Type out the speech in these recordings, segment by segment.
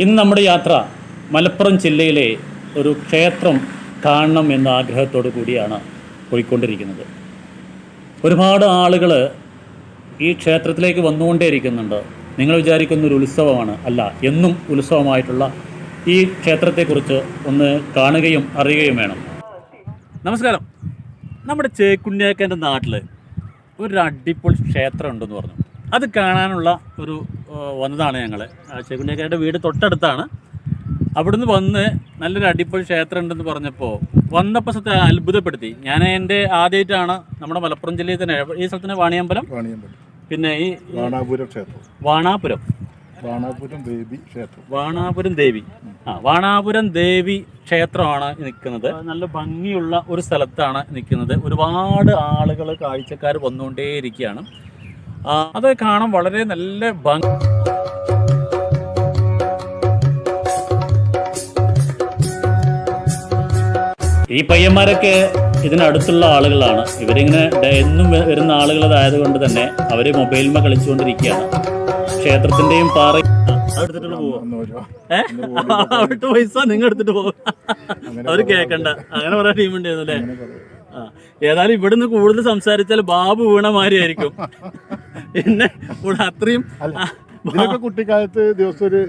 ഇന്ന് നമ്മുടെ യാത്ര മലപ്പുറം ജില്ലയിലെ ഒരു ക്ഷേത്രം കാണണം എന്ന ആഗ്രഹത്തോടു കൂടിയാണ് പോയിക്കൊണ്ടിരിക്കുന്നത്. ഒരുപാട് ആളുകൾ ഈ ക്ഷേത്രത്തിലേക്ക് വന്നുകൊണ്ടേയിരിക്കുന്നുണ്ട്. നിങ്ങൾ വിചാരിക്കുന്ന ഒരു ഉത്സവമാണ് അല്ല എന്നും ഉത്സവമായിട്ടുള്ള ഈ ക്ഷേത്രത്തെക്കുറിച്ച് ഒന്ന് കാണുകയും അറിയുകയും വേണം. നമസ്കാരം. നമ്മുടെ ചേക്കുണ്ണിയാക്കന്റെ നാട്ടിൽ ഒരു അടിപൊളി ക്ഷേത്രം ഉണ്ടെന്ന് പറഞ്ഞു. അത് കാണാനുള്ള ഒരു വന്നതാണ് ഞങ്ങൾ ചേക്കുണ്ണിയാക്കന്റെ വീട് തൊട്ടടുത്താണ്. അവിടുന്ന് വന്ന് നല്ലൊരു അടിപൊളി ക്ഷേത്രം ഉണ്ടെന്ന് പറഞ്ഞപ്പോൾ വന്നപ്പോൾ സത്യം അത്ഭുതപ്പെടുത്തി. ഞാൻ എന്റെ ആദ്യമായിട്ടാണ് നമ്മുടെ മലപ്പുറം ജില്ലയിൽ തന്നെ ഈ സ്ഥലത്തിന് വാണിയമ്പലം വാണിയമ്പലം. പിന്നെ ഈ വാണാപുരം ക്ഷേത്രം. വാണാപുരം. വാണാപുരം ദേവി ക്ഷേത്രം. വാണാപുരം ദേവി. ആ വാണാപുരം ദേവി ക്ഷേത്രമാണ് നിൽക്കുന്നത്. നല്ല ഭംഗിയുള്ള ഒരു സ്ഥലത്താണ് നിൽക്കുന്നത്. ഒരുപാട് ആളുകൾ കാഴ്ചക്കാർ വന്നുകൊണ്ടേയിരിക്കുകയാണ്. അത് കാണാൻ വളരെ നല്ല ഭംഗി. ഈ പയ്യന്മാരൊക്കെ ഇതിനടുത്തുള്ള ആളുകളാണ്. ഇവരിങ്ങനെ എന്നും വരുന്ന ആളുകളതായത് കൊണ്ട് തന്നെ അവർ മൊബൈലിന്മ കളിച്ചുകൊണ്ടിരിക്കുകയാണ്. ക്ഷേത്രത്തിന്റെയും പാറ ആ, അതെടുത്തിട്ട് പോവോ? അവിടുത്തെ പൈസ നിങ്ങൾ എടുത്തിട്ട് പോവുക അവർ കേക്കണ്ട. അങ്ങനെ പറയാൻ ടീമുണ്ടായിരുന്നു അല്ലേ? ഏതായാലും ഇവിടുന്ന് കൂടുതൽ സംസാരിച്ചാൽ ബാബു വീണ മാതിരി ആയിരിക്കും. പിന്നെ ഇവിടെ അത്രയും ഇതിനൊക്കെ കുട്ടിക്കാലത്ത് ദിവസം ഒരു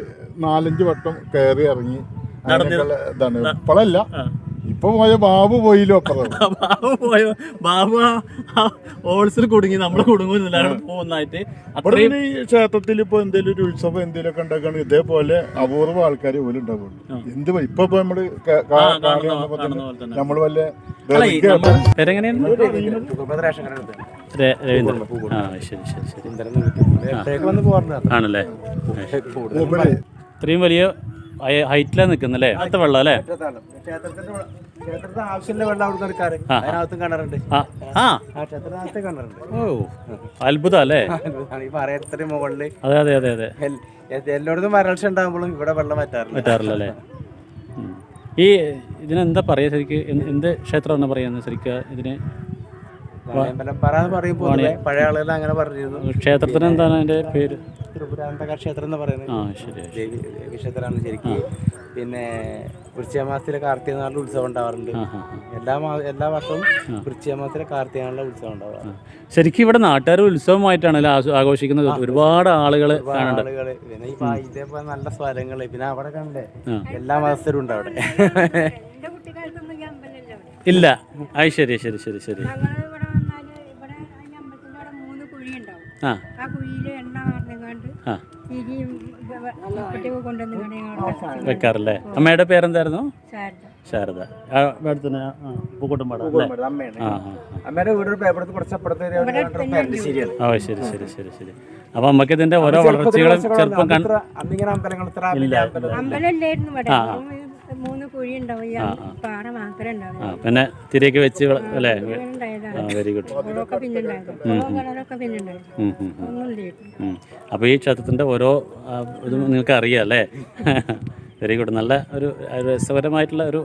നാലഞ്ച് വട്ടം കയറി ഇറങ്ങി നടന്നിട്ടുള്ള ഇതാണ്. ഇപ്പോഴല്ല. ഇപ്പൊ പോയ ബാബു പോയില്ലോ ബാബു പോയോ ബാബു ഓൾസിൽ കുടുങ്ങി. നമ്മൾ കുടുങ്ങുന്നില്ല പോകുന്നതായിട്ട് അത്രയും ഈ ക്ഷേത്രത്തിൽ ഇപ്പൊ എന്തെങ്കിലും ഒരു ഉത്സവം എന്തെങ്കിലുമൊക്കെ ഉണ്ടാക്കുകയാണെങ്കിൽ ഇതേപോലെ അപൂർവ ആൾക്കാർ പോലും ഉണ്ടാവുള്ളൂ. എന്ത് ഇപ്പൊ ഇപ്പൊ നമ്മൾ. നമ്മൾ വല്ല ആണല്ലേ? ഇത്രയും വലിയ ഹൈറ്റിലാണ് നിൽക്കുന്നല്ലേ അടുത്ത വെള്ളം അല്ലേ അത്ഭുതം അല്ലേ ഈ പറയത്തിന് മുകളിൽ അതെ അതെ അതെ അതെ. എൽ- എ- എല്ലായിടത്തും വരൾച്ച ഉണ്ടാകുമ്പോഴും ഇവിടെ വെള്ളം വറ്റാറില്ല. അല്ലേ ഈ ഇതിനെന്താ പറയാ ശരിക്ക്? എന്ത് ക്ഷേത്രം ക്ഷേത്രമാണ് പറയുന്നത് ശരിക്ക് ഇതിന്? വാണിയമ്പലം എന്ന് പഴയ ആളുകൾ അങ്ങനെ പറഞ്ഞിരുന്നു. ക്ഷേത്രത്തിന് എന്താണ് അതിന്റെ പേര്? ത്രിപുരാന്തക ക്ഷേത്രം എന്ന് പറയുന്നത്. ദേവി ദേവി ക്ഷേത്രമാണ് ശരിക്കും. പിന്നെ വൃശ്ചിക മാസത്തിലെ കാർത്തിക നാളിൽ ഉത്സവം ഉണ്ടാവാറുണ്ട്. എല്ലാ മാ എല്ലാ വർഷവും വൃശ്ചിക മാസത്തിലെ കാർത്തിക നാളിലെ ഉത്സവം ഉണ്ടാവാറുണ്ട്. ശരിക്കും ഇവിടെ നാട്ടുകാർ ഉത്സവമായിട്ടാണ് ആഘോഷിക്കുന്നത്? ഒരുപാട് ആളുകൾ ആളുകൾ ആളുകൾ പിന്നെ ഈ ഇതേപോലെ നല്ല സ്വരങ്ങൾ. പിന്നെ അവിടെ കണ്ടേ എല്ലാ മാസത്തിലും ഉണ്ട് അവിടെ. ഇല്ല അത് ശരി ശരി ശരി ശരി ഞങ്ങൾ ഇവിടെ വന്നാൽ ഇവിടെ അതിന്റെ അമ്പലത്തിന്റെ അവിടെ മൂന്ന് കുഴി ഉണ്ടാവും ആ. കുഴിയിൽ എണ്ണ തിരിയും കൊണ്ടുവന്ന് വെക്കാറല്ലേ? അമ്മയുടെ പേരെന്തായിരുന്നു? ശാരദ. പൂക്കോട്ടുംപാടം. അമ്മയുടെ. വീട് പേപ്പറത്ത് ഒരു ഓ ശരി ശരി ശരി ശരി. അപ്പൊ നമുക്ക് ഇതിന്റെ ഓരോ വളർച്ചകളും ചെറുപ്പം കണ്ടു അന്നിങ്ങനെ അമ്പലങ്ങൾ ഇല്ല അമ്പലം ഇല്ലായിരുന്നു മൂന്ന് കുഴി ഉണ്ടാവും പാറ മാത്രമേ ആ പിന്നെ തിരിയൊക്കെ വെച്ച് വള- അല്ലേ? ആ വെരി ഗുഡ് ഓളൊക്കെ പിന്നെ ഉണ്ടായിരുന്നു കളറൊക്കെ പിന്നെ ഉണ്ടായിരുന്നു ഒന്നും ഇല്ലായിരുന്നു അപ്പോൾ ഈ ക്ഷേത്രത്തിന്റെ ഓരോ ആ, ഇതും നിങ്ങൾക്ക് അറിയാം അല്ലേ? വെരി ഗുഡ് നല്ല ഒരു ഒരു രസകരമായിട്ടുള്ള ഒരു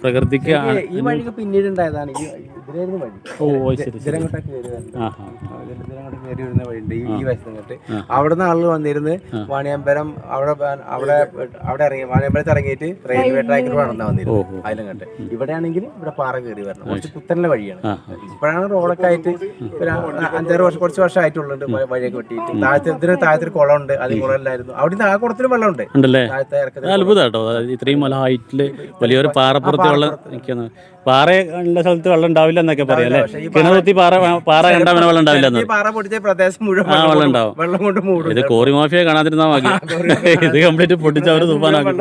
പ്രകൃതിക്ക് ആ- ഈ വഴിക്ക് പിന്നീട് ഉണ്ടായതാണ്. ഈ ഇതിലായിരുന്നു വഴി. ഓ ഓ, ശരി ശരി. ഇതിലങ്ങോട്ടൊക്കെ കയറി വരുന്നത് ആ ആ. ഇതിലങ്ങോട്ട് കയറി വരുന്ന വഴിയുണ്ട്. ഈ ഈ വശത്ത് അങ്ങോട്ട് അവിടുന്ന് ആളുകൾ വന്നിരുന്ന് വാണിയമ്പലം അവിടെ വ- അവിടെ അവിടെ ഇറങ്ങി വാണിയമ്പലത്ത് ഇറങ്ങിയിട്ട് റെയിൽവേ ട്രാക്കിൽ നടന്നാ വന്നിരുന്നു. അതിലങ്ങോട്ട് ഇവിടെയാണെങ്കിൽ ഇവിടെ പാറ കയറി വരണം. കുറച്ച് കുത്തനുള്ള വഴിയാണ്. ഇപ്പോഴാണ് റോഡൊക്കെ ആയിട്ട് ഒരു അഞ്ചാറ് വർഷം കുറച്ച് വർഷം ആയിട്ടുള്ളുണ്ട് വ- വഴിയൊക്കെ വെട്ടിയിട്ട്. താഴത്തെ ഇതിന് താഴത്തൊരു കുളമുണ്ട്. അതിൽ കുളമില്ലായിരുന്നു അവിടെ ആ കുളത്തിലും വെള്ളമുണ്ട്. ഉണ്ടല്ലേ? താഴത്തെ ഇറക്കത്തിൽ അത്ഭുതം കേട്ടോ. ഇത്രയും നല്ല ഹൈറ്റിൽ വലിയൊരു പാറപ്പുറത്ത് വെള്ളം നിൽക്കുന്നത് പാറ ഉള്ള സ്ഥലത്ത് വെള്ളം ഉണ്ടാവില്ല എന്നൊക്കെ പറയാം അല്ലേ? കിണറുത്തി പാറ പാറ കണ്ടാ പിന്നെ വെള്ളം ഉണ്ടാവില്ല പാറ പൊടിച്ച പ്രദേശം മുഴുവൻ ആ വെള്ളം വെള്ളം ഉണ്ടാവും. വെള്ളം കൊണ്ട് മൂടും. ഇത് കോറി മാഫിയ കാണാതിരുന്നാ മതി. ഇത് കംപ്ലീറ്റ് പൊട്ടിച്ച് അവർ തൂപ്പാനാക്കും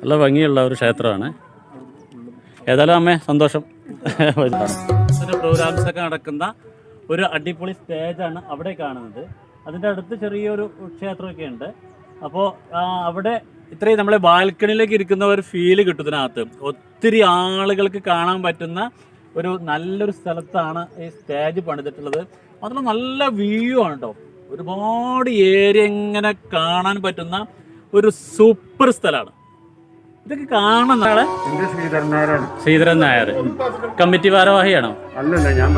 നല്ല ഭംഗിയുള്ള ഒരു ക്ഷേത്രമാണ്. ഏതായാലും അമ്മേ സന്തോഷം. പ്രോഗ്രാംസ് ഒക്കെ നടക്കുന്ന ഒരു അടിപൊളി സ്റ്റേജാണ് അവിടെ കാണുന്നത്. അതിന്റെ അടുത്ത് ചെറിയൊരു ക്ഷേത്രമൊക്കെ ഉണ്ട്. അപ്പോൾ അവിടെ ഇത്രയും നമ്മളെ ബാൽക്കണിയിലേക്ക് ഇരിക്കുന്ന ഒരു ഫീൽ കിട്ടും ഇതിനകത്ത്. ഒത്തിരി ആളുകൾക്ക് കാണാൻ പറ്റുന്ന ഒരു നല്ലൊരു സ്ഥലത്താണ് ഈ സ്റ്റേജ് പണിതിട്ടുള്ളത്. അതുപോലെ നല്ല വ്യൂ ആണ് കേട്ടോ ഒരുപാട് ഏരിയ ഇങ്ങനെ കാണാൻ പറ്റുന്ന ഒരു സൂപ്പർ സ്ഥലമാണ്. ഇതൊക്കെ കാണണം നാളെ. ശ്രീധരൻ നായർ. കമ്മിറ്റി ഭാരവാഹിയാണോ? അല്ലല്ല ഞാൻ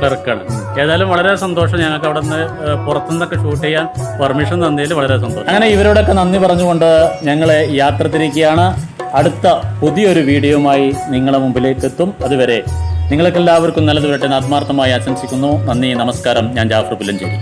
ക്ലർക്കാണ്. ഏതായാലും വളരെ സന്തോഷം ഞങ്ങൾക്ക് അവിടെ നിന്ന് പുറത്തുനിന്നൊക്കെ ഷൂട്ട് ചെയ്യാൻ പെർമിഷൻ തന്നതിൽ വളരെ സന്തോഷം. അങ്ങനെ ഇവരോടൊക്കെ നന്ദി പറഞ്ഞുകൊണ്ട് ഞങ്ങളെ യാത്ര തിരിക്കുകയാണ് അടുത്ത പുതിയൊരു വീഡിയോയുമായി നിങ്ങളെ മുമ്പിലേക്ക് എത്തും. അതുവരെ നിങ്ങൾക്കെല്ലാവർക്കും നല്ലത് വരട്ടെ എന്ന് ആത്മാർത്ഥമായി ആശംസിക്കുന്നു. നന്ദി നമസ്കാരം. ഞാൻ ജാഫർ പുല്ലഞ്ചേരി.